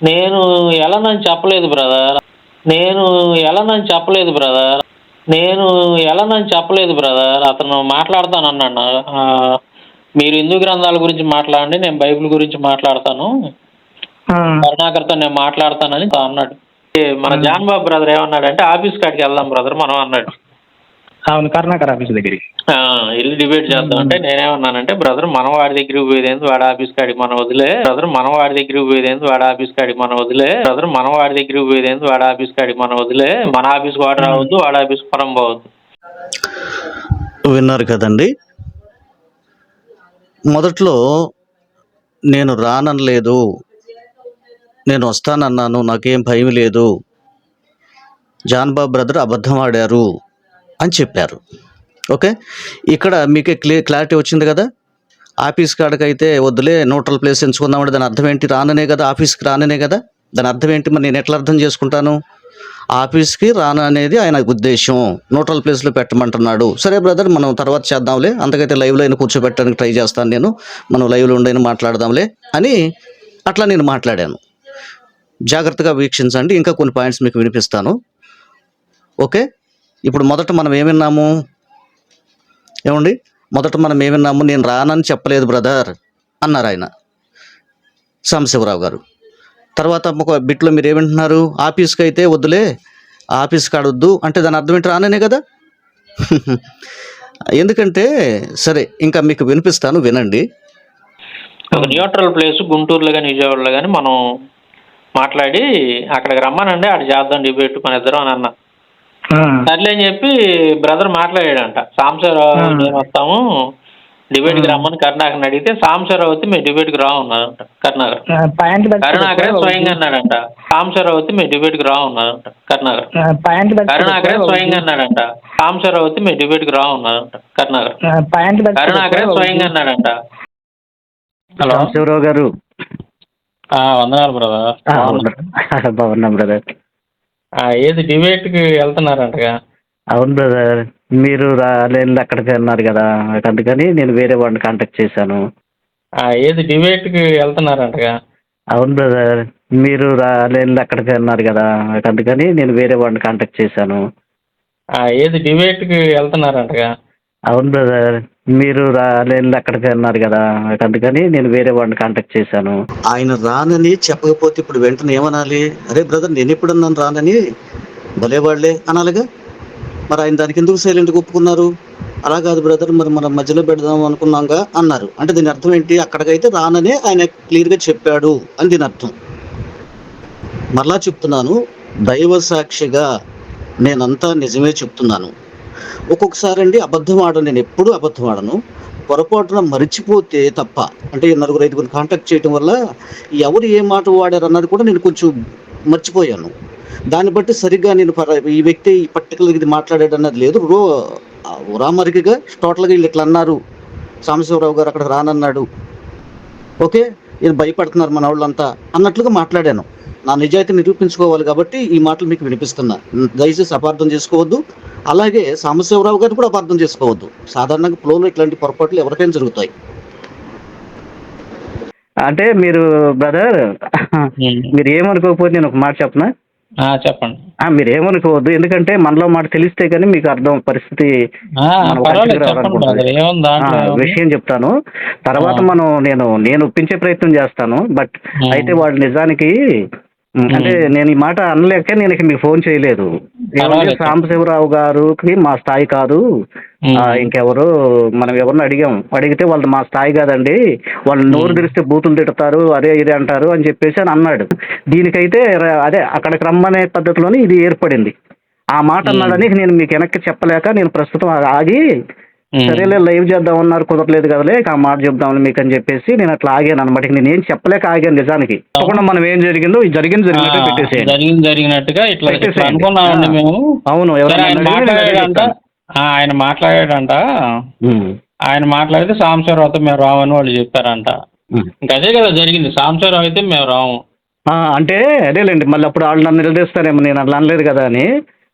నేను వెళ్ళనని చెప్పలేదు బ్రదర్ నేను వెళ్ళనని చెప్పలేదు బ్రదర్ నేను వెళ్ళనని చెప్పలేదు బ్రదర్ అతను మాట్లాడతానన్నాడు ఆ, మీరు హిందూ గ్రంథాల గురించి మాట్లాడండి నేను బైబిల్ గురించి మాట్లాడతాను. కరుణాకర్తో నేను మాట్లాడతానని అన్నాడు. మన జాన్ బాబు బ్రదర్ ఏమన్నాడంటే ఆఫీస్ కాడికి వెళ్దాం బ్రదర్ మనం అన్నాడు. అవును కరుణాకర్ ఆఫీస్ దగ్గరికి. ఆ, వెళ్ళి డిబేట్ చేద్దాం అంటే నేనేమన్నానంటే బ్రదర్ మనం వాడి దగ్గరికి పోయేదేంది వాడి ఆఫీస్ కాడికి మనం వదిలే. బ్రదర్ మనం వాడి దగ్గరికి పోయేదేంది వాడి ఆఫీస్ కాడికి మనం వదిలే. బ్రదర్ మనం వాడి దగ్గరికి పోయేదేంది వాడి ఆఫీస్ కాడికి మనం వదిలే. మన ఆఫీస్ వాడు రావద్దు వాడి ఆఫీస్ మనం పోవద్దు. విన్నారు కదండి? మొదట్లో నేను రాననలేదు. నేను వస్తానన్నాను నాకేం భయం లేదు. జాన్బాబు బ్రదర్ అబద్ధం ఆడారు. అని చెప్పారు. ఓకే? ఇక్కడ మీకు క్లియర్ క్లారిటీ వచ్చింది కదా? ఆఫీస్ కాడకైతే వద్దులే న్యూట్రల్ ప్లేస్ ఎంచుకుందామంటే దాని అర్థం ఏంటి? రాననే కదా ఆఫీస్కి రాననే కదా? దాని అర్థం ఏంటి? మరి నేను ఎట్లా అర్థం చేసుకుంటాను? ఆఫీస్కి రాను అనేది ఆయన ఉద్దేశం. న్యూట్రల్ ప్లేస్లో పెట్టమంటున్నాడు. సరే బ్రదర్ మనం తర్వాత చేద్దాంలే. అంతకైతే లైవ్లో అయినా కూర్చోబెట్టడానికి ట్రై చేస్తాను నేను. మనం లైవ్లో ఉండైనా మాట్లాడదాంలే అని అట్లా నేను మాట్లాడాను. జాగ్రత్తగా వీక్షించండి. ఇంకా కొన్ని పాయింట్స్ మీకు వినిపిస్తాను. ఓకే? ఇప్పుడు మొదట మనం ఏమిన్నాము ఏమండి? మొదట మనం ఏమిన్నాము నేను రానని చెప్పలేదు బ్రదర్ అన్నారు ఆయన. సాంబశివరావు గారు. తర్వాత ఒక బిట్లో మీరు ఏమంటున్నారు ఆఫీస్కి అయితే వద్దులే ఆఫీస్కి ఆడొద్దు అంటే దాని అర్థం ఏంటి? రాననే కదా? ఎందుకంటే సరే ఇంకా మీకు వినిపిస్తాను వినండి. ఒక న్యూట్రల్ ప్లేస్ గుంటూరులో కానీ విజయవాడలో కానీ మనం మాట్లాడి అక్కడికి రమ్మనండి. అక్కడ చేద్దాం డిబేట్ మన ఇద్దరం అని అన్నా. సర్లే అని చెప్పి బ్రదర్ మాట్లాడాడంట. సాంబశివరావు నేను వస్తాము. డిబేట్కి రమ్మని కరుణాకర్ని అడిగితే సాంబశివరావు వచ్చి మేము డిబేట్కి రావున్నారంట కరుణాకర్. కరుణాకరే స్వయంగా అన్నాడంట. సాంబశివరావు వచ్చి మేము డిబేట్కి రావున్నారంట కరుణాకర్. కరుణాకరే స్వయంగా అన్నాడంట. సాంబశివరావు వచ్చి మేము డిబేట్కి రావున్నారంట కరుణాకర్. కరుణాకరే స్వయంగా అన్నాడంట. హలో. సాంబశివరావు గారు. వందనాలు బ్రదర్. బాగున్నాం బ్రదర్. ఏది డిబేట్కి వెళ్తున్నారంటగా? అవును బ్రదర్ మీరు రాలేదు అక్కడికి అన్నారు కదా అందుకని నేను వేరే వాడిని కాంటాక్ట్ చేశాను. ఏది డిబేట్కి వెళ్తున్నారంటగా? అవును బ్రదర్ మీరు రాలేదు అక్కడికి అన్నారు కదా అందుకని నేను వేరే వాడిని కాంటాక్ట్ చేశాను. ఏది డిబేట్కి వెళ్తున్నారంటగా? అవును బ్రదర్ మీరు రాలేదు అక్కడికి అన్నారు కదా అందుకని నేను వేరే వాడిని కాంటాక్ట్ చేశాను. ఆయన రానని చెప్పకపోతే ఇప్పుడు వెంటనే ఏమనాలి? అరే బ్రదర్ నేను ఎప్పుడు అన్నాను రానని భలేవాళ్ళే అనాలిగా? మరి ఆయన దానికి ఎందుకు సైలెంట్గా ఒప్పుకున్నారు? అలా కాదు బ్రదర్ మరి మనం మధ్యలో పెడదాం అనుకున్నాంగా అన్నారు. అంటే దీని అర్థం ఏంటి? అక్కడికైతే రాననే ఆయన క్లియర్గా చెప్పాడు అని దీని అర్థం. మరలా చెప్తున్నాను దైవ సాక్షిగా నేనంతా నిజమే చెప్తున్నాను. ఒక్కొక్కసారి అండి అబద్ధం ఆడను నేను ఎప్పుడూ అబద్ధం ఆడను. పొరపాటున మరిచిపోతే తప్ప అంటే నలుగురు ఐదుగురు కాంటాక్ట్ చేయడం వల్ల ఎవరు ఏ మాట వాడారు అన్నది కూడా నేను కొంచెం మర్చిపోయాను. దాన్ని బట్టి సరిగ్గా నేను ఈ వ్యక్తి ఈ పర్టికులర్ ఇది మాట్లాడాడు అన్నది లేదు. రో ఉరామరిగిగా టోటల్గా వీళ్ళు ఇట్లా అన్నారు. సాంబశివరావు గారు అక్కడ రానన్నాడు. ఓకే? ఇది భయపడుతున్నారు మన వాళ్ళంతా అన్నట్లుగా మాట్లాడాను. నా నిజాయితీ నిరూపించుకోవాలి కాబట్టి ఈ మాటలు మీకు వినిపిస్తున్నా. దయచేసి అపార్థం చేసుకోవద్దు. అలాగే సాంబశివరావు గారు కూడా అపార్థం చేసుకోవద్దు. సాధారణంగా ఫ్లోలో ఇట్లాంటి పొరపాట్లు ఎవరికైనా జరుగుతాయి. అంటే మీరు బ్రదర్ మీరు ఏమనుకోకపోతే నేను ఒక మాట చెప్పనా? చెప్పండి. ఆ, మీరు ఏమనుకోవద్దు. ఎందుకంటే మనలో మాట తెలిస్తే కానీ మీకు అర్థం పరిస్థితి? విషయం చెప్తాను. తర్వాత. మనం నేను నేను ఒప్పించే ప్రయత్నం చేస్తాను. బట్. అయితే వాడు నిజానికి అంటే నేను ఈ మాట అనలేక నేను ఇక మీకు ఫోన్ చేయలేదు. సాంబశివరావు గారికి మా స్థాయి కాదు. ఇంకెవరు మనం ఎవరిని అడిగాం. అడిగితే వాళ్ళు మా స్థాయి కాదండి. వాళ్ళు నోరు తెరిస్తే బూతులు తిడతారు అదే ఇదే అంటారు అని చెప్పేసి అని అన్నాడు. దీనికైతే అదే అక్కడికి రమ్మనే పద్ధతిలోనే ఇది ఏర్పడింది. ఆ మాట అన్నాడని నేను మీకు వెనక్కి చెప్పలేక నేను ప్రస్తుతం ఆగి. సరేలే లైవ్ చేద్దాం అన్నారు కుదరలేదు కదలే ఇక ఆ మాట చెప్దామని మీకు అని చెప్పేసి నేను అట్లా ఆగాను అనమాట నేను ఏం చెప్పలేక ఆగాను నిజానికి. తప్పకుండా మనం ఏం జరిగిందో జరిగింది జరిగినట్టు ఆ, పెట్టేసేయండి. జరిగింది జరిగినట్టుగా ఇట్లా పెట్టేసేయండి. అనుకున్నామండి. మేము. అవును సరే ఎవరైనా ఆయన అడిగితే నేను అదే మాట్లాడాడంట. చెప్తాను. ఆ, ఆయన మాట్లాడాడంట. ఉమ్, ఆయన మాట్లాడితే సాంబశివరావుతో మేము రామని వాళ్ళు చెప్పారంట. ఉమ్. ఇంకా అదే కదా జరిగింది. సాంబశివరావు అయితే మేము రాము. ఆ, అంటే అదేలేండి మళ్ళీ అప్పుడు వాళ్ళు నన్ను నిలదీస్తారేమో నేను అట్లా అనలేదు కదా అని.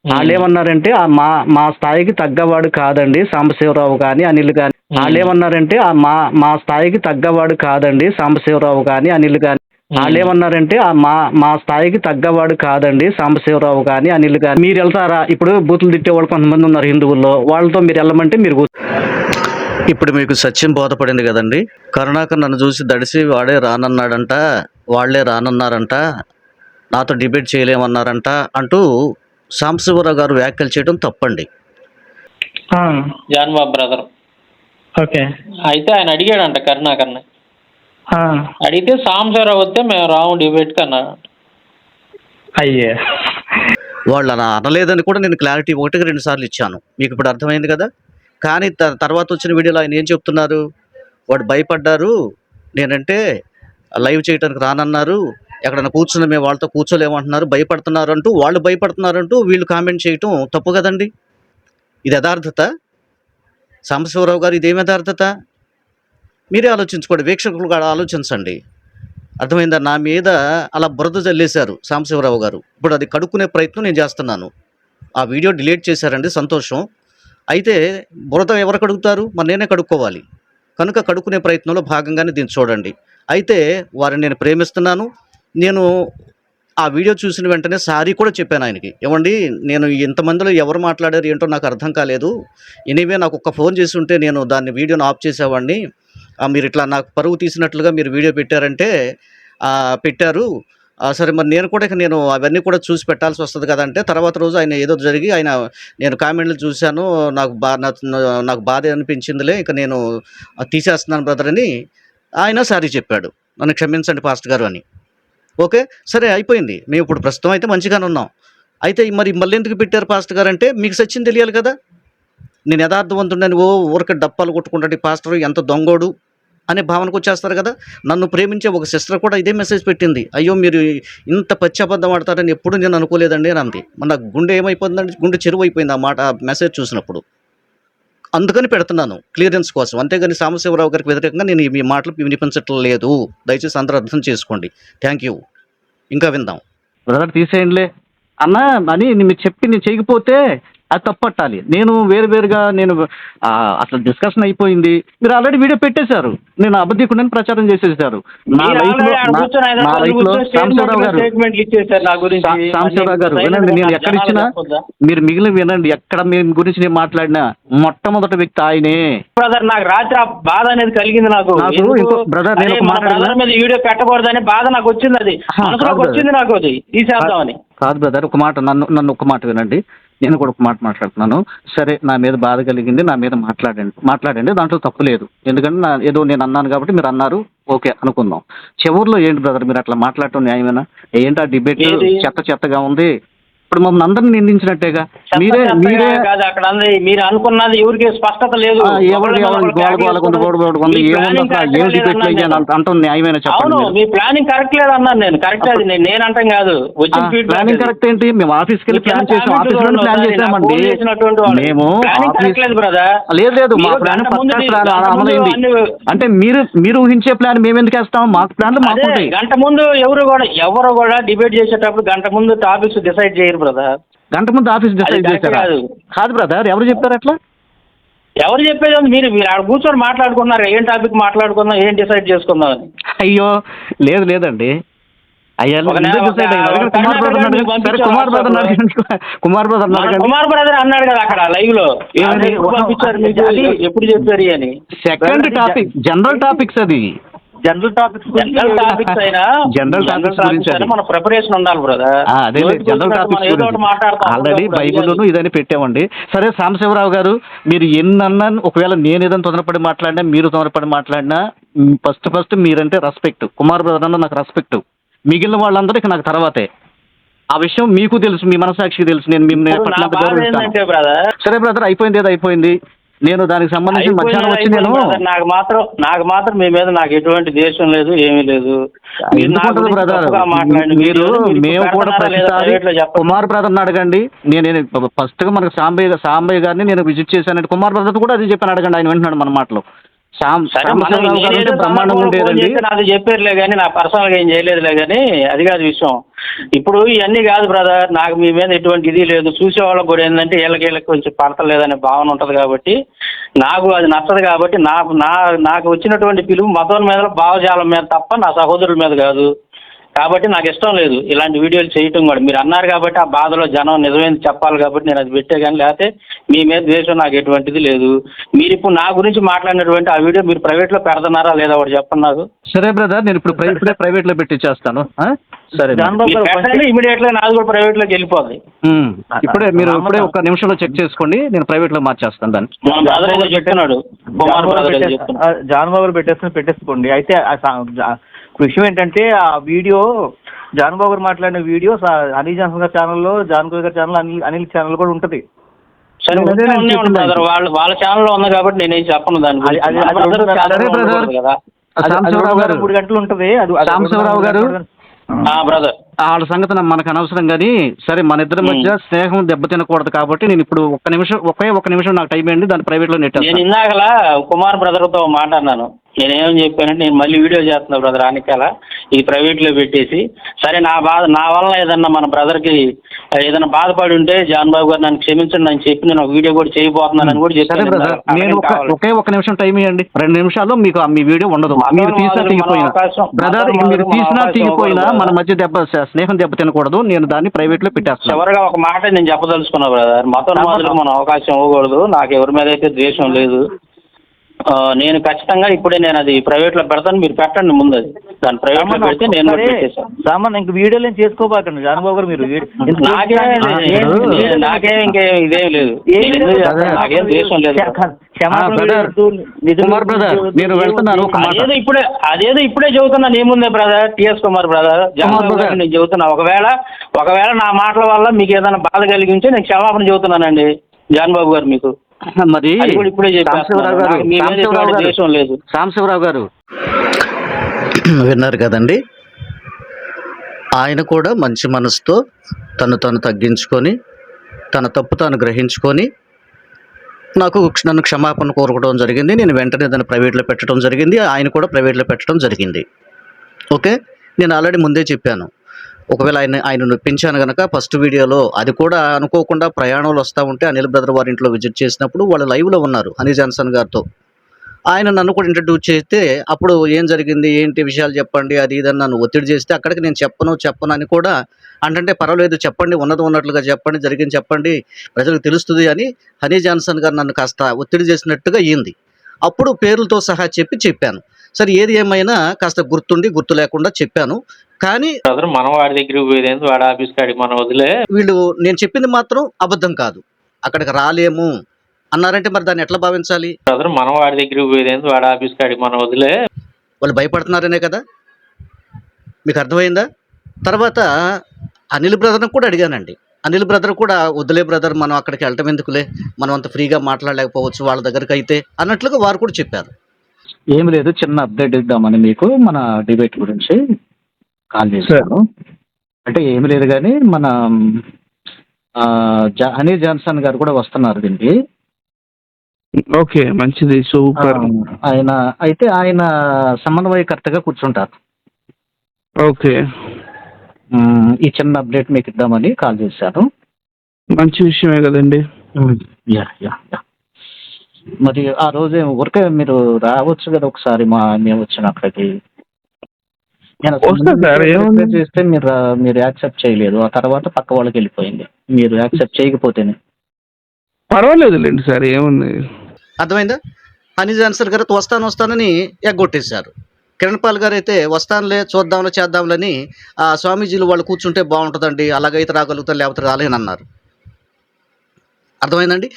వాళ్ళు ఏమన్నారంటే ఆ మా మా స్థాయికి తగ్గవాడు కాదండి సాంబశివరావు కానీ అనిల్ కానీ వాళ్ళు ఏమన్నారంటే ఆ మా మా స్థాయికి తగ్గవాడు కాదండి సాంబశివరావు కానీ అనిల్ కానీ వాళ్ళు ఏమన్నారంటే ఆ మా మా స్థాయికి తగ్గవాడు కాదండి సాంబశివరావు కానీ అనిల్ కానీ మీరు వెళ్తారా? ఇప్పుడు బూతులు తిట్టే వాళ్ళు కొంతమంది ఉన్నారు హిందువుల్లో వాళ్ళతో మీరు వెళ్ళమంటే మీరు ఇప్పుడు మీకు సత్యం బోధపడింది కదండి. కరుణాకర్ నన్ను చూసి దడిసి వాడే రానన్నాడంట వాళ్ళే రానన్నారంట నాతో డిబేట్ చేయలేమన్నారంట అంటూ సాంబశివరావు గారు వ్యాఖ్యలు చేయడం తప్పండి. ఆ, జాన్ బాబు బ్రదర్. ఓకే. అయితే ఆయన అడిగాడంట కరుణాకర్ని. ఆ, అడిగితే సాంబశివరావు వస్తే మేము రాము డిబేట్కి అన్నాడు. అయ్యే. వాళ్ళు అలా అనలేదని కూడా నేను క్లారిటీ ఒకటికి రెండు సార్లు ఇచ్చాను. మీకు ఇప్పుడు అర్థమైంది కదా? కానీ తర్వాత వచ్చిన వీడియోలో ఆయన ఏం చెప్తున్నారు? వాడు భయపడ్డారు. నేనంటే లైవ్ చేయడానికి రానన్నారు. ఎక్కడైనా కూర్చున్న మేము వాళ్ళతో కూర్చోలేమంటున్నారు భయపడుతున్నారంటూ వాళ్ళు భయపడుతున్నారంటూ వీళ్ళు కామెంట్ చేయటం తప్పు కదండి. ఇది యథార్థత. సాంబశివరావు గారు ఇదేం యథార్థత? మీరే ఆలోచించుకోండి వీక్షకులు కూడా ఆలోచించండి. అర్థమైందా? నా మీద అలా బురద చల్లేశారు సాంబశివరావు గారు. ఇప్పుడు అది కడుక్కునే ప్రయత్నం నేను చేస్తున్నాను. ఆ వీడియో డిలీట్ చేశారండి సంతోషం. అయితే బురద ఎవరు కడుగుతారు? మరి నేనే కడుక్కోవాలి. కనుక కడుక్కునే ప్రయత్నంలో భాగంగానే దీన్ని చూడండి. అయితే వారిని నేను ప్రేమిస్తున్నాను. నేను ఆ వీడియో చూసిన వెంటనే సారీ కూడా చెప్పాను ఆయనకి. ఏమండి నేను ఇంతమందిలో ఎవరు మాట్లాడారు ఏంటో నాకు అర్థం కాలేదు. ఎనీవే నాకు ఒక్క ఫోన్ చేసి ఉంటే నేను దాన్ని వీడియోని ఆఫ్ చేసేవాడిని. మీరు ఇట్లా నాకు పరువు తీసినట్లుగా మీరు వీడియో పెట్టారంటే పెట్టారు. సరే మరి నేను కూడా ఇక నేను అవన్నీ కూడా చూసి పెట్టాల్సి వస్తుంది కదంటే తర్వాత రోజు ఆయన ఏదో జరిగి ఆయన నేను కామెంట్లు చూశాను. నాకు బా నాకు బాధ అనిపించిందిలే ఇక నేను తీసేస్తున్నాను బ్రదర్ అని ఆయన సారీ చెప్పాడు. నన్ను క్షమించండి పాస్ట్ గారు అని. ఓకే? సరే అయిపోయింది. మేము ఇప్పుడు ప్రస్తుతం అయితే మంచిగానే ఉన్నాం. అయితే మరి మళ్ళీ ఎందుకు పెట్టారు పాస్టర్ గారు అంటే మీకు సచ్చింది తెలియాలి కదా? నేను యథార్థవంతుండని ఓ ఊరికి డప్పాలు కొట్టుకుంటాడు పాస్టర్ ఎంత దొంగోడు అనే భావనకు వచ్చేస్తారు కదా? నన్ను ప్రేమించే ఒక సిస్టర్ కూడా ఇదే మెసేజ్ పెట్టింది. అయ్యో మీరు ఇంత పచ్చబద్ధం ఆడతారని ఎప్పుడు నేను అనుకోలేదండి అని అంది. మన గుండె ఏమైపోతుందండి గుండె చెరువు అయిపోయింది ఆ మాట ఆ మెసేజ్ చూసినప్పుడు. అందుకని పెడుతున్నాను క్లియరెన్స్ కోసం. అంతేగాని సాంబశివరావు గారికి వ్యతిరేకంగా నేను మీ మాటలు వినిపించటం లేదు. దయచేసి అందరూ అర్థం చేసుకోండి. Thank you. ఇంకా విందాం. బ్రదర్ తీసేయండిలే. అన్న అని మీరు చెప్పి నేను చేయకపోతే అది తప్పట్టాలి. నేను వేరు వేరుగా నేను అసలు డిస్కషన్ అయిపోయింది. మీరు ఆల్రెడీ వీడియో పెట్టేశారు. నేను అబద్ధికుడని ప్రచారం చేసేసారు నా మీరు లైఫ్లో already ఆడ నా- కూర్చొని నా హైదరాబాద్ లైఫ్లో కూర్చొని సాంబశివరావు గారు గారు మరి వినండి నేను ఎక్కడ ఇచ్చినా? మీరు మిగిలిన వినండి ఎక్కడ మీ గురించి నేను మాట్లాడినా మొట్టమొదటి వ్యక్తి ఆయనే. బ్రదర్ నాకు రాత్రి ఆ బాధ అనేది కలిగింది నాకు. నాకు? ఇంకో- బ్రదర్, నేను బ్రదర్ అడగనా? మీద వీడియో పెట్టకూడదని బాధ నాకు వచ్చింది అది. మనసులోకి వచ్చింది నాకు అది. తీసేద్దామని. కాదు బ్రదర్ ఒక మాట నన్ను నన్ను ఒక మాట వినండి. నేను కూడా ఒక మాట మాట్లాడుతున్నాను. సరే నా మీద బాధ కలిగింది నా మీద మాట్లాడండి. మాట్లాడండి దాంట్లో తప్పు లేదు. ఎందుకంటే నా ఏదో నేను అన్నాను కాబట్టి మీరు అన్నారు ఓకే అనుకుందాం. చివరిలో ఏంటి బ్రదర్ మీరు అట్లా మాట్లాడటం న్యాయమేనా? ఏంటి ఆ డిబేట్? చెత్త చెత్తగా ఉంది? ఇప్పుడు మమ్మల్ని అందరిని నిందించినట్టేగా? మీరే మీరే కాదు అక్కడ మీరు అనుకున్నది ఎవరికి స్పష్టత లేదు. ఎవరు గోడ గోడ కొంత గోడ గోడ కొంత మీ ఏముంది planning అసలు? correct ఏం గా డిబేట్లు లేదన్నాను అయ్యాను నేను. అంటాం న్యాయమైన చెప్పండి. మీ ప్లానింగ్ కరెక్ట్ లేదు అన్నాను నేను. కరెక్ట్ అది. నేను నేను అంటాం కాదు. వచ్చిన ప్లానింగ్. కరెక్ట్ ఏంటి? మేము ఆఫీస్కి వెళ్ళి ప్లాన్ చేసాం. ఆఫీస్లో ప్లాన్ చేసామండి. మేము ఆఫీస్ లేదు. లేదు మా ప్లాన్ అమలైంది. అంటే మీరు మీరు ఊహించే ప్లాన్ మేము ఎందుకు వేస్తాం మాకు ప్లాన్లు మాకు గంట ముందు ఎవరు కూడా ఎవరు కూడా డిబేట్ చేసేటప్పుడు గంట ముందు టాపిక్స్ డిసైడ్ చేయరు బ్రదర్ గంట ముందు ఆఫీస్ డిసైడ్ చేశారా? కాదు. కాదు బ్రదర్ ఎవరు చెప్పారు అట్లా? ఎవరు చెప్పేది ఉంది మీరు మీరు ఆడ కూర్చొని మాట్లాడుకున్నారు. ఏం టాపిక్ మాట్లాడుకుందాం? ఏం డిసైడ్ చేసుకుందాం అని. అయ్యో లేదు లేదండి. అయ్యా ఒక decide అయ్యారు? ఒక కుమార్ బ్రదర్ నుంచి అడగండి. సరే పంపించారు. కుమార్ బ్రదర్. అడగండి కుమార్ బ్రదర్ మన అడగండి కుమార్ బ్రదర్ అన్నాడు కదా అక్కడ లైవ్లో. ఏమని? ఎప్పుడు పంపించారు మీకు. అది- ఎప్పుడు చెప్పారు అని? సెకండ్ టాపిక్ జనరల్ టాపిక్స్ అది. జనరల్ టాపిక్స్ జనరల్ టాపిక్స్ అయినా General topics గురించి. మన ప్రిపరేషన్ ఉండాలి బ్రదర్ ఆ, అదే జనరల్ టాపిక్స్ ఆల్రెడీ బైబిల్లోను ఇదని పెట్టామండి సరే సాంబశివరావు గారు మీరు ఎన్నన్నా ఒకవేళ నేను ఏదైనా తొందరపడి మాట్లాడినా మీరు తొందరపడి మాట్లాడినా ఫస్ట్ ఫస్ట్ మీరంటే రెస్పెక్ట్ కుమార్ బ్రదర్ అన్న నాకు రెస్పెక్ట్ మిగిలిన వాళ్ళందరూ ఇక నాకు తర్వాతే. ఆ విషయం మీకు తెలుసు మీ మనసాక్షికి తెలుసు. నేను మీ ఇప్పుడు నా పట్ల బాధ గౌరవిస్తాను. ఏంటంటే బ్రదర్ సరే బ్రదర్ అయిపోయింది ఏదో అయిపోయింది. నేను దానికి సంబంధించి మధ్యాహ్నం వచ్చి నేను నాకు మాత్రం నాకు మాత్రం మీ మీద నాకు ఎటువంటి దేశం లేదు ఏమీ లేదు. బ్రదర్? మీరు మేము కూడా ప్రతిసారి. కుమార్ బ్రదర్ని అడగండి. నేను నేను ఫస్ట్గా మనకు సాంబయ్య సాంబయ్య గారిని నేను విజిట్ చేశానంటే కుమార్ బ్రదర్ కూడా అది చెప్పాను అడగండి ఆయన వింటున్నాడు మన మాటలో. గారు అంటే బ్రహ్మాండంగా ఉండేదండి. చేసి నాది చెప్పారులే కానీ నా పర్సనల్గా ఏం చేయలేదులే కానీ అది కాదు విషయం ఇప్పుడు ఇవన్నీ కాదు బ్రదర్ నాకు మీ మీద ఎటువంటి ఇది లేదు. చూసేవాళ్ళకి కూడా ఏంటంటే వీళ్ళకి వీళ్ళకి కొంచెం పడతలేదనే భావన ఉంటుంది కాబట్టి నాకు అది నచ్చదు కాబట్టి నాకు నా నాకు వచ్చినటువంటి పిలుపు మతం మీద భావజాలం మీద తప్ప నా సహోదరుల మీద కాదు. కాబట్టి నాకు ఇష్టం లేదు ఇలాంటి వీడియోలు చేయటం కూడా. మీరు అన్నారు కాబట్టి ఆ బాధలో జనం నిజమైంది చెప్పాలి కాబట్టి నేను అది పెట్టే కానీ లేకపోతే మీ మీద ద్వేషం నాకు ఎటువంటిది లేదు. మీరు ఇప్పుడు నా గురించి మాట్లాడినటువంటి ఆ వీడియో మీరు ప్రైవేట్లో పెడుతున్నారా లేదా ఒకటి చెప్పండి నాకు సరే బ్రదర్ నేను ఇప్పుడు ప్రైవేట్ ప్రైవేట్లో పెట్టించేస్తాను? సరే ఇమీడియట్గా నాది కూడా ప్రైవేట్లోకి వెళ్ళిపోద్ది. ఉమ్. ఇప్పుడే మీరు ఇప్పుడే ఒక నిమిషంలో చెక్ చేసుకోండి నేను ప్రైవేట్లో మార్చేస్తాను దాన్ని. చెప్తున్నాడు. జాన్ బాబు పెట్టేసుకుని పెట్టేసుకోండి. అయితే విషయం ఏంటంటే ఆ వీడియో జాన్ బాబు గారు మాట్లాడిన వీడియో అనిల్ జాన్సన్ గారి ఛానల్లో జాన్ గోయ్ గారి ఛానల్ అనిల్ అనిల్ ఛానల్ కూడా ఉంటుంది. సరే వాళ్ళ వాళ్ళ ఛానల్లో ఉంది కాబట్టి నేనేం చెప్పను దాని గురించి. అది- మన అది బ్రదర్ ఉంటుంది. ఛానల్లో సరే బ్రదర్. ఉండకూడదు కదా అది- అది సాంబశివరావు రెండు గారు. మూడు గంటలు ఉంటుంది. అది అది సాంబశివరావు గారు. ఆ బ్రదర్ వాళ్ళ సంగతి మనకు అనవసరం కానీ సరే మన ఇద్దరి మధ్య స్నేహం దెబ్బతినకూడదు కాబట్టి నేను ఇప్పుడు ఒక్క నిమిషం ఒకే ఒక్క నిమిషం నాకు టైం ఇవ్వండి దాన్ని ప్రైవేట్లో నేను నెట్టేస్తాను ఇందాకలా కుమార్ బ్రదర్తో మాట్లాడినాను నేనేం చెప్పానంటే నేను మళ్ళీ వీడియో చేస్తున్నా బ్రదర్ అనికాల ఇది ప్రైవేట్లో పెట్టేసి సరే నా బాధ నా వల్ల ఏదన్నా మన బ్రదర్కి ఏదైనా బాధపడి ఉంటే జాన్ బాబు గారు నన్ను క్షమించండి అని చెప్పి నేను ఒక వీడియో కూడా చేయబోతున్నానని కూడా సరే చెప్పాను బ్రదర్. నేను ఒక కావాలి. ఒకే ఒక నిమిషం టైం ఇవ్వండి రెండు నిమిషాల్లో మీకు ఆ మీ వీడియో ఉండదు మీరు తీసినా మొదలు మన తీగిపోయినా అవకాశం. బ్రదర్ మీరు తీసినా అవకాశం తీగిపోయినా ఇవ్వకూడదు మన. మధ్య దెబ్బ స్నేహం దెబ్బ తినకూడదు నేను దాన్ని ప్రైవేట్లో పెట్టేస్తాను చివరిగా ఒక మాట నేను చెప్పదలుచుకున్నా బ్రదర్. మతం మొదలు మనం అవకాశం ఇవ్వకూడదు. నాకు ఎవరి మీద అయితే ద్వేషం లేదు. నేను ఖచ్చితంగా ఇప్పుడే నేను అది ప్రైవేట్లో పెడతాను మీరు పెట్టండి ముందు అది. దాన్ని ప్రైవేట్లో పెడితే నేను సామాన్ ఇంక వీడియోలు ఏం చేసుకోబాకండి. జాన్ బాబు గారు మీరు నాకే నాకే ఇంకే ఇదేం లేదు. నాకేం ద్వేషం లేదు. కుమార్ నేను వెళ్తున్నాను. అదేదో ఇప్పుడే అదేదో ఇప్పుడే చెబుతున్నాను ఏముందే brother T S Kumar brother Kumar Jagan brother. నేను చెబుతున్నా. ఒకవేళ ఒకవేళ నా మాటల వల్ల మీకు ఏదైనా బాధ కలిగింటే నేను క్షమాపణ చెబుతున్నానండి. జాన్ బాబు గారు మీకు. మరి. సాంబశివరావు గారు విన్నారు కదండి? ఆయన కూడా మంచి మనసుతో తను తను తగ్గించుకొని తన తప్పు తాను గ్రహించుకొని నాకు నన్ను క్షమాపణ కోరుకోవడం జరిగింది. నేను వెంటనే దాన్ని ప్రైవేట్లో పెట్టడం జరిగింది. ఆయన కూడా ప్రైవేట్లో పెట్టడం జరిగింది. ఓకే? నేను ఆల్రెడీ ముందే చెప్పాను. ఒకవేళ ఆయన ఆయన నొప్పించాను కనుక ఫస్ట్ వీడియోలో అది కూడా అనుకోకుండా ప్రయాణాలు వస్తూ ఉంటే అనిల్ బ్రదర్ వారి ఇంట్లో విజిట్ చేసినప్పుడు వాళ్ళు లైవ్లో ఉన్నారు హనీ జాన్సన్ గారితో. ఆయన నన్ను కూడా ఇంట్రడ్యూస్ చేస్తే అప్పుడు ఏం జరిగింది ఏంటి విషయాలు చెప్పండి అది ఇదని నన్ను ఒత్తిడి చేస్తే అక్కడికి నేను చెప్పను చెప్పను అని కూడా అంటే పర్వాలేదు చెప్పండి ఉన్నది ఉన్నట్లుగా చెప్పండి జరిగింది చెప్పండి ప్రజలకు తెలుస్తుంది అని హనీ జాన్సన్ గారు నన్ను కాస్త ఒత్తిడి చేసినట్టుగా అయ్యింది. అప్పుడు పేర్లతో సహా చెప్పి చెప్పాను. సరే ఏది ఏమైనా కాస్త గుర్తుండి గుర్తు లేకుండా చెప్పాను. కానీ బ్రదర్ మనం వాడి దగ్గరికి పోయేది వాడి ఆఫీస్ కాడికి మనం వదిలే. వీళ్ళు నేను చెప్పింది మాత్రం అబద్ధం కాదు. అక్కడికి రాలేము. అన్నారంటే మరి దాన్ని ఎట్లా భావించాలి? బ్రదర్ మనం వాడి దగ్గరికి పోయేది వాడి ఆఫీస్ కాడికి మనం వదిలే. వాళ్ళు భయపడుతున్నారనే కదా? మీకు అర్థమైందా? తర్వాత అనిల్ బ్రదర్ని కూడా అడిగానండి. అనిల్ బ్రదర్ కూడా వద్దులే బ్రదర్ మనం అక్కడికి వెళ్ళటం ఎందుకులే? మనం అంత ఫ్రీగా మాట్లాడలేకపోవచ్చు వాళ్ళ దగ్గరికి అయితే అన్నట్లుగా వారు కూడా చెప్పారు. ఏం లేదు చిన్న అప్డేట్ ఇద్దామని మీకు మన డిబేట్ గురించి. కాల్ చేశాను. అంటే ఏమి లేదు కానీ మన జా- అనిల్ జాన్సన్ గారు కూడా వస్తున్నారు దీనికి. ఓకే మంచిది సూపర్. ఆయన అయితే ఆయన సమన్వయకర్తగా కూర్చుంటారు. ఓకే. ఈ చిన్న అప్డేట్ మీకు ఇద్దామని కాల్ చేశాను. మంచి విషయమే కదండి. Yeah yeah yeah. మరి ఆ రోజు ఊరికే మీరు రావచ్చు కదా ఒకసారి మా మేము వచ్చిన అక్కడికి వస్తా సార్, ఏముంది? రిక్వెస్ట్ చేస్తే మీరు మీరు యాక్సెప్ట్ చేయలేదు. ఆ తర్వాత పక్క వాళ్ళకి వెళ్ళిపోయింది. మీరు యాక్సెప్ట్ చేయకపోతేనే. పర్వాలేదులేండి సార్ ఏముంది? అర్థమైందా? హనీ జాన్సన్ గారు వస్తాను వస్తానని ఎగ్గొట్టేశారు. కిరణ్ పాల్ గారు అయితే వస్తానులే చూద్దాంలే చేద్దాంలని ఆ స్వామీజీలు వాళ్ళు కూర్చుంటే బాగుంటుందండి అలాగైతే రాగలుగుతారు లేకపోతే రాలేనన్నారు. అర్థమైందండి?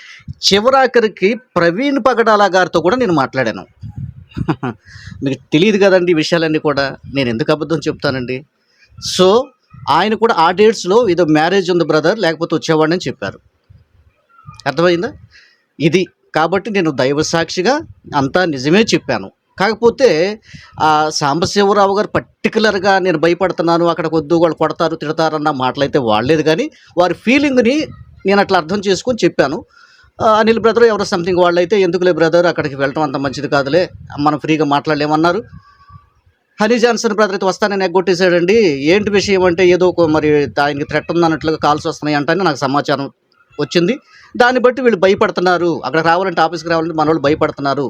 చివరాఖరికి ప్రవీణ్ పగడాల గారితో కూడా నేను మాట్లాడాను. మీకు తెలియదు కదండి ఈ విషయాలన్నీ కూడా. నేను ఎందుకు అబద్ధం చెప్తానండి? సో ఆయన కూడా ఆ డేట్స్లో ఏదో మ్యారేజ్ ఉంది బ్రదర్ లేకపోతే వచ్చేవాడిని చెప్పారు. అర్థమైందా? ఇది కాబట్టి నేను దైవ సాక్షిగా అంతా నిజమే చెప్పాను. కాకపోతే ఆ సాంబశివరావు గారు పర్టికులర్గా నేను భయపడుతున్నాను అక్కడ వద్దు వాళ్ళు కొడతారు తిడతారన్న మాటలైతే వాడలేదు కానీ వారి ఫీలింగ్ని నేను అట్లా అర్థం చేసుకొని చెప్పాను. అనిల్ బ్రదర్ ఎవరో సంథింగ్ వాళ్ళైతే ఎందుకులే బ్రదర్ అక్కడికి వెళ్ళడం అంత మంచిది కాదులే మనం ఫ్రీగా మాట్లాడలేమన్నారు. హనీ జాన్సన్ బ్రదర్ అయితే వస్తానని ఎగ్గొట్టేశాడండి. ఏంటి విషయం అంటే ఏదో ఒక మరి ఆయనకి థ్రెట్ ఉందన్నట్లుగా కాల్స్ వస్తున్నాయి అంటే నాకు సమాచారం వచ్చింది. దాన్ని బట్టి వీళ్ళు భయపడుతున్నారు. అక్కడ రావాలంటే ఆఫీస్కి రావాలంటే మన వాళ్ళు భయపడుతున్నారు.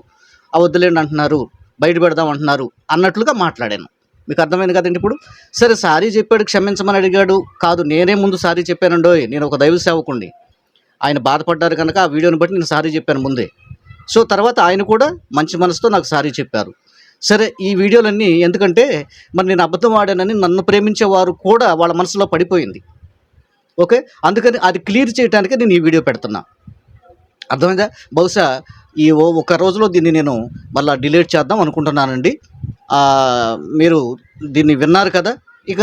అవద్దులేండి అంటున్నారు. బయట పెడదాం అంటున్నారు అన్నట్లుగా మాట్లాడాను. మీకు అర్థమైంది కదండి ఇప్పుడు? సరే సారీ చెప్పాడు క్షమించమని అడిగాడు. కాదు నేనే ముందు సారీ చెప్పానండోయ్. నేను ఒక దైవ సేవకుండి ఆయన బాధపడ్డారు కనుక ఆ వీడియోని బట్టి నేను సారీ చెప్పాను ముందే. సో తర్వాత ఆయన కూడా మంచి మనసుతో నాకు సారీ చెప్పారు. సరే ఈ వీడియోలన్నీ ఎందుకంటే మరి నేను అబద్ధం ఆడానని నన్ను ప్రేమించేవారు కూడా వాళ్ళ మనసులో పడిపోయింది. ఓకే? అందుకని అది క్లియర్ చేయడానికే నేను ఈ వీడియో పెడుతున్నా. అర్థమైందా? బహుశా ఈ ఓ ఒక రోజులో దీన్ని నేను మళ్ళీ డిలీట్ చేద్దాం అనుకుంటున్నానండి. మీరు దీన్ని విన్నారు కదా? ఇక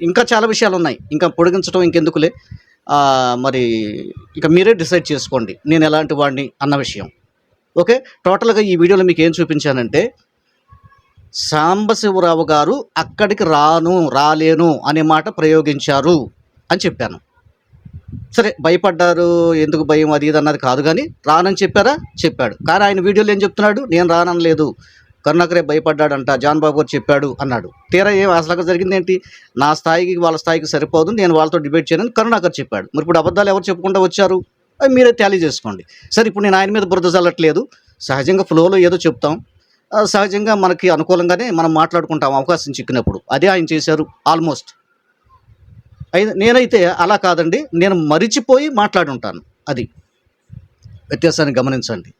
ఇంకా చాలా విషయాలు ఉన్నాయి. ఇంకా పొడిగించడం ఇంకెందుకులే. మరి ఇక మీరే డిసైడ్ చేసుకోండి నేను ఎలాంటి వాడిని అన్న విషయం. ఓకే? టోటల్గా ఈ వీడియోలో మీకు ఏం చూపించానంటే సాంబశివరావు గారు అక్కడికి రాను రాలేను అనే మాట ప్రయోగించారు అని చెప్పాను. సరే భయపడ్డారు ఎందుకు భయం అది ఇది అన్నది కాదు కానీ రానని చెప్పారా? చెప్పాడు. కానీ ఆయన వీడియోలో ఏం చెప్తున్నాడు? నేను రానలేదు కరుణాకరే భయపడ్డాడంట జాన్ బాబు గారు చెప్పాడు అన్నాడు. తీరా ఏం అసలు జరిగింది ఏంటి నా స్థాయికి వాళ్ళ స్థాయికి సరిపోదు నేను వాళ్ళతో డిబేట్ చేయనని కరుణాకర్ చెప్పాడు. మరి ఇప్పుడు అబద్ధాలు ఎవరు చెప్పుకుంటూ వచ్చారు? అవి మీరే టాలీ చేసుకోండి. సరే ఇప్పుడు నేను ఆయన మీద బురద చల్లట్లేదు సహజంగా ఫ్లోలో ఏదో చెప్తాం. సహజంగా మనకి అనుకూలంగానే మనం మాట్లాడుకుంటాం అవకాశం చిక్కినప్పుడు. అదే ఆయన చేశారు ఆల్మోస్ట్. అయితే నేనైతే అలా కాదండి నేను మరిచిపోయి మాట్లాడుంటాను. అది. వ్యత్యాసాన్ని గమనించండి.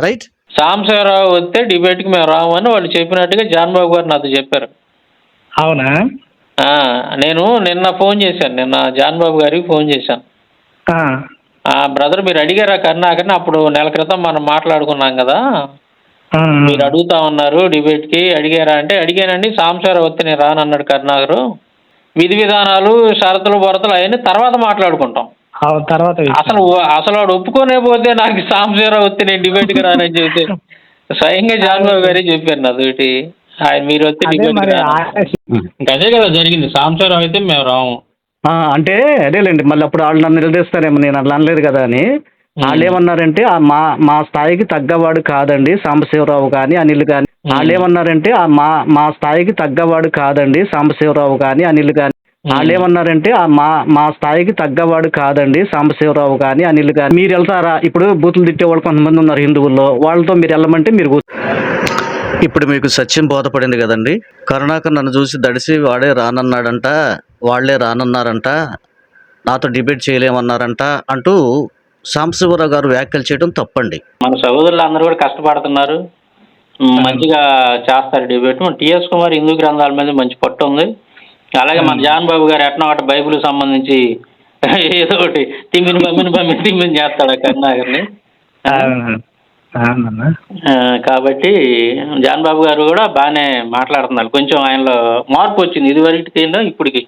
రైట్? సాంబశివరావు వస్తే డిబేట్కి మేము రాము అని వాళ్ళు చెప్పినట్టుగా జాన్ బాబు గారు నాతో చెప్పారు. అవునా? నేను నిన్న ఫోన్ చేశాను. నిన్న జాన్ బాబు గారికి ఫోన్ చేశాను. బ్రదర్ మీరు అడిగారా కరుణాకర్ని అప్పుడు నెల క్రితం మనం మాట్లాడుకున్నాం కదా. మీరు అడుగుతా ఉన్నారు డిబేట్కి. అడిగారా అంటే అడిగానండి సాంబశివరావు వస్తే నేను రానన్నాడు కరుణాకరు విధి విధానాలు షరతులు బొరతలు అవన్నీ తర్వాత మాట్లాడుకుంటాం. తర్వాత. అసలు అసలు వాడు ఒప్పుకోనే పోతే నాకు సాంబశివరావు వస్తే నేను డిబేట్కి రానని చెబితే స్వయంగా జాన్ బాబు గారే చెప్పారు నాతోటి ఆయన మీరు వస్తే ఇంకా అదే కదా జరిగింది. సాంబశివరావు అయితే మేము రాము. ఆ, అంటే అదేలేండి. మళ్ళీ అప్పుడు వాళ్ళు నన్ను నిలదీస్తారేమో నేను అట్లా అనలేదు కదా అని. వాళ్ళు ఏమన్నారంటే ఆ మా మా స్థాయికి తగ్గవాడు కాదండి సాంబశివరావు కానీ అనిల్ కానీ వాళ్ళు ఏమన్నారంటే ఆ మా మా స్థాయికి తగ్గవాడు కాదండి సాంబశివరావు కానీ అనిల్ కానీ వాళ్ళు ఏమన్నారంటే ఆ మా మా స్థాయికి తగ్గవాడు కాదండి సాంబశివరావు కానీ అనిల్ కానీ మీరు వెళ్తారా? ఇప్పుడు బూతులు తిట్టే వాళ్ళు కొంతమంది ఉన్నారు హిందువుల్లో. వాళ్ళతో మీరు వెళ్ళమంటే మీరు ఇప్పుడు మీకు సత్యం బోధపడింది కదండి. కరుణాకర్ నన్ను చూసి దడిసి వాడే రానన్నాడంట వాళ్ళే రానన్నారంట నాతో డిబేట్ చేయలేమన్నారంట అంటూ సాంబశివరావు గారు వ్యాఖ్యలు చేయడం తప్పండి. మన సహోదరులు అందరూ కూడా కష్టపడుతున్నారు. మంచిగా చేస్తారు డిబేట్. టిఎస్ కుమార్ హిందూ గ్రంథాల మీద మంచి పట్టు ఉంది. అలాగే మన జాన్ బాబు గారు ఎట్నో ఒకటి బైబిల్ సంబంధించి ఏదో ఒకటి తిమ్మిని బమ్మిని బమ్మిని తిమ్మిని చేస్తాడు ఆ, కాబట్టి జాన్ బాబు గారు కూడా బాగానే మాట్లాడుతున్నారు. కొంచెం ఆయనలో మార్పు వచ్చింది. ఇది వరకు ఇప్పటికి.